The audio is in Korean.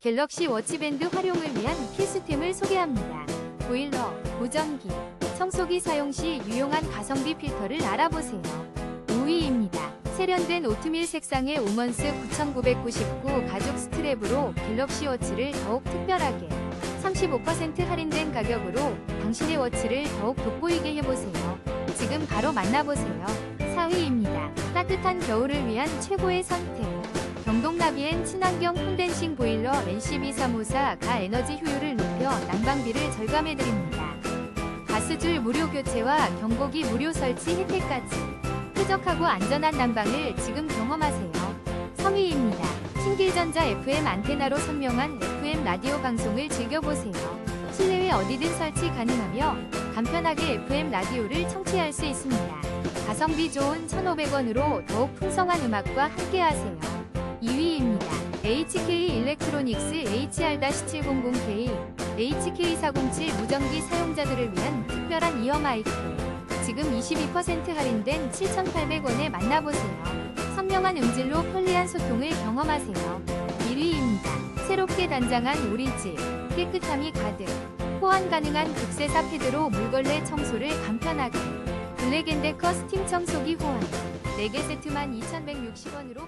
갤럭시 워치밴드 활용을 위한 필수템을 소개합니다. 보일러, 보정기, 청소기 사용 시 유용한 가성비 필터를 알아보세요. 5위입니다. 세련된 오트밀 색상의 오먼스 9999 가죽 스트랩으로 갤럭시 워치를 더욱 특별하게 35% 할인된 가격으로 당신의 워치를 더욱 돋보이게 해보세요. 지금 바로 만나보세요. 4위입니다. 따뜻한 겨울을 위한 최고의 선택. 경동나비엔 친환경 콘덴싱 보일러 NC2354 가 에너지 효율을 높여 난방비를 절감해드립니다. 가스줄 무료 교체와 경보기 무료 설치 혜택까지 쾌적하고 안전한 난방을 지금 경험하세요. 3위입니다. 신길전자 FM 안테나로 선명한 FM 라디오 방송을 즐겨보세요. 실내외 어디든 설치 가능하며 간편하게 FM 라디오를 청취할 수 있습니다. 가성비 좋은 1,500원으로 더욱 풍성한 음악과 함께하세요. 2위입니다. HK 일렉트로닉스 HR-700K HK407 무전기 사용자들을 위한 특별한 이어 마이크. 지금 22% 할인된 7,800원에 만나보세요. 선명한 음질로 편리한 소통을 경험하세요. 1위입니다. 새롭게 단장한 오리지, 깨끗함이 가득, 호환 가능한 극세사 패드로 물걸레 청소를 간편하게. 블랙앤데커 스팀 청소기 호환. 4개 세트만 2,160원으로